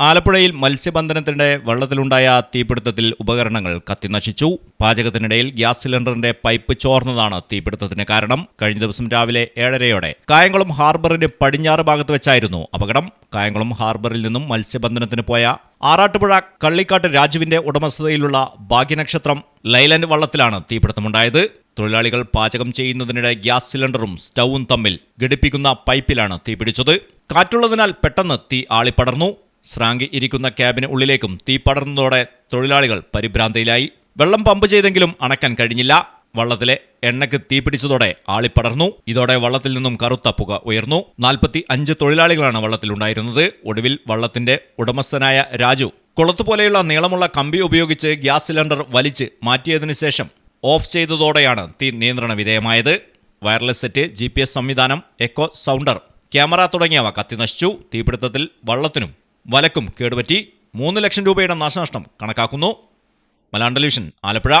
ആലപ്പുഴയിൽ മത്സ്യബന്ധനത്തിനിടെ വെള്ളത്തിലുണ്ടായ തീപിടുത്തത്തിൽ ഉപകരണങ്ങൾ കത്തിനശിച്ചു. പാചകത്തിനിടയിൽ ഗ്യാസ് സിലിണ്ടറിന്റെ പൈപ്പ് ചോർന്നതാണ് തീപിടുത്തത്തിന് കാരണം. കഴിഞ്ഞ ദിവസം രാവിലെ ഏഴരയോടെ കായംകുളം ഹാർബറിന്റെ പടിഞ്ഞാറ് ഭാഗത്ത് വെച്ചായിരുന്നു അപകടം. കായംകുളം ഹാർബറിൽ നിന്നും മത്സ്യബന്ധനത്തിന് പോയ ആറാട്ടുപുഴ കള്ളിക്കാട്ട് രാജുവിന്റെ ഉടമസ്ഥതയിലുള്ള ഭാഗ്യനക്ഷത്രം ലൈലൻഡ് വള്ളത്തിലാണ് തീപിടുത്തമുണ്ടായത്. തൊഴിലാളികൾ പാചകം ചെയ്യുന്നതിനിടെ ഗ്യാസ് സിലിണ്ടറും സ്റ്റൗവും തമ്മിൽ ഘടിപ്പിക്കുന്ന പൈപ്പിലാണ് തീ പിടിച്ചത്. കാറ്റുള്ളതിനാൽ പെട്ടെന്ന് തീ ആളിപ്പടർന്നു. സ്രാങ്കി ഇരിക്കുന്ന ക്യാബിന് ഉള്ളിലേക്കും തീ പടർന്നതോടെ തൊഴിലാളികൾ പരിഭ്രാന്തിയിലായി. വെള്ളം പമ്പ് ചെയ്തെങ്കിലും അണക്കാൻ കഴിഞ്ഞില്ല. വള്ളത്തിലെ എണ്ണയ്ക്ക് തീ പിടിച്ചതോടെ ആളിപ്പടർന്നു. ഇതോടെ വള്ളത്തിൽ നിന്നും കറുത്ത പുക ഉയർന്നു. നാൽപ്പത്തി അഞ്ച് തൊഴിലാളികളാണ് വള്ളത്തിലുണ്ടായിരുന്നത്. ഒടുവിൽ വള്ളത്തിന്റെ ഉടമസ്ഥനായ രാജു കുളത്തുപോലെയുള്ള നീളമുള്ള കമ്പി ഉപയോഗിച്ച് ഗ്യാസ് സിലിണ്ടർ വലിച്ച് മാറ്റിയതിനു ശേഷം ഓഫ് ചെയ്തതോടെയാണ് തീ നിയന്ത്രണ വിധേയമായത്. Wireless set G P S സംവിധാനം എക്കോ സൗണ്ടർ ക്യാമറ തുടങ്ങിയവ കത്തിനശിച്ചു തീപിടുത്തത്തിൽ വള്ളത്തിനും വലക്കും കേടുപറ്റി. മൂന്ന് ലക്ഷം രൂപയുടെ നാശനഷ്ടം കണക്കാക്കുന്നു. Malayalam television Alappuzha.